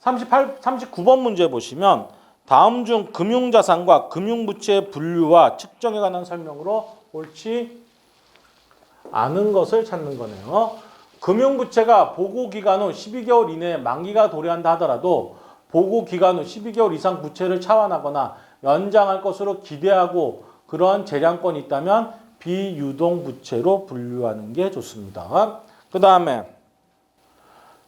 38, 39번 문제 보시면 다음 중 금융자산과 금융부채의 분류와 측정에 관한 설명으로 옳지 않은 것을 찾는 거네요. 금융부채가 보고기간 후 12개월 이내에 만기가 도래한다 하더라도 보고기간 후 12개월 이상 부채를 차환하거나 연장할 것으로 기대하고 그런 재량권이 있다면 비유동부채로 분류하는 게 좋습니다. 그 다음에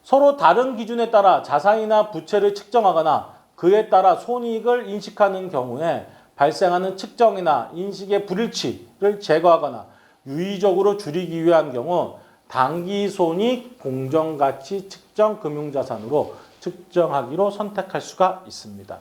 서로 다른 기준에 따라 자산이나 부채를 측정하거나 그에 따라 손익을 인식하는 경우에 발생하는 측정이나 인식의 불일치를 제거하거나 유의적으로 줄이기 위한 경우 단기 손익 공정가치 측정 금융자산으로 측정하기로 선택할 수가 있습니다.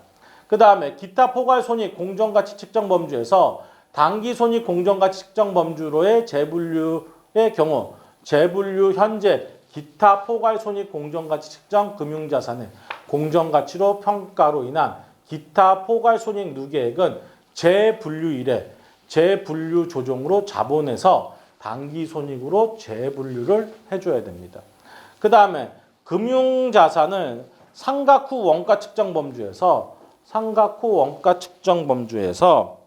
그 다음에 기타 포괄 손익 공정가치 측정 범주에서 단기 손익 공정가치 측정 범주로의 재분류의 경우 재분류 현재 기타 포괄 손익 공정가치 측정 금융자산의 공정가치로 평가로 인한 기타 포괄 손익 누계액은 재분류 이래 재분류 조정으로 자본에서 단기 손익으로 재분류를 해줘야 됩니다. 그 다음에 금융자산을 상각 후 원가 측정 범주에서 상각 후 원가 측정 범주에서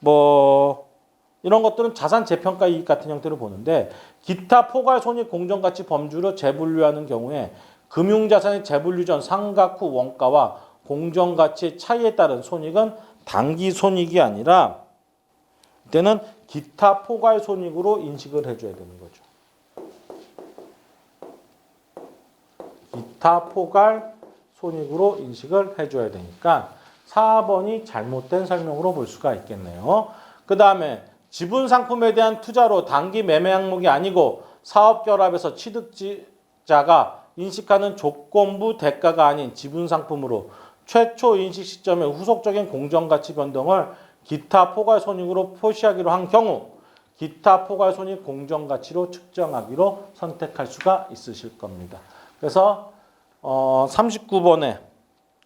뭐 이런 것들은 자산 재평가 이익 같은 형태로 보는데 기타 포괄 손익 공정 가치 범주로 재분류하는 경우에 금융 자산의 재분류 전 상각 후 원가와 공정 가치의 차이에 따른 손익은 단기 손익이 아니라 이때는 기타 포괄 손익으로 인식을 해줘야 되는 거죠. 기타 포괄 손익으로 인식을 해줘야 되니까 4번이 잘못된 설명으로 볼 수가 있겠네요. 그 다음에 지분 상품에 대한 투자로 단기 매매 항목이 아니고 사업 결합에서 취득자가 인식하는 조건부 대가가 아닌 지분 상품으로 최초 인식 시점의 후속적인 공정가치 변동을 기타 포괄 손익으로 표시하기로 한 경우 기타 포괄 손익 공정가치로 측정하기로 선택할 수가 있으실 겁니다. 그래서 어, 39번의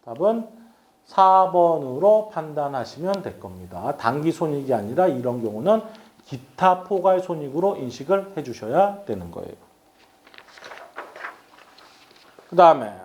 답은 4번으로 판단하시면 될 겁니다. 단기 손익이 아니라 이런 경우는 기타 포괄 손익으로 인식을 해 주셔야 되는 거예요. 그 다음에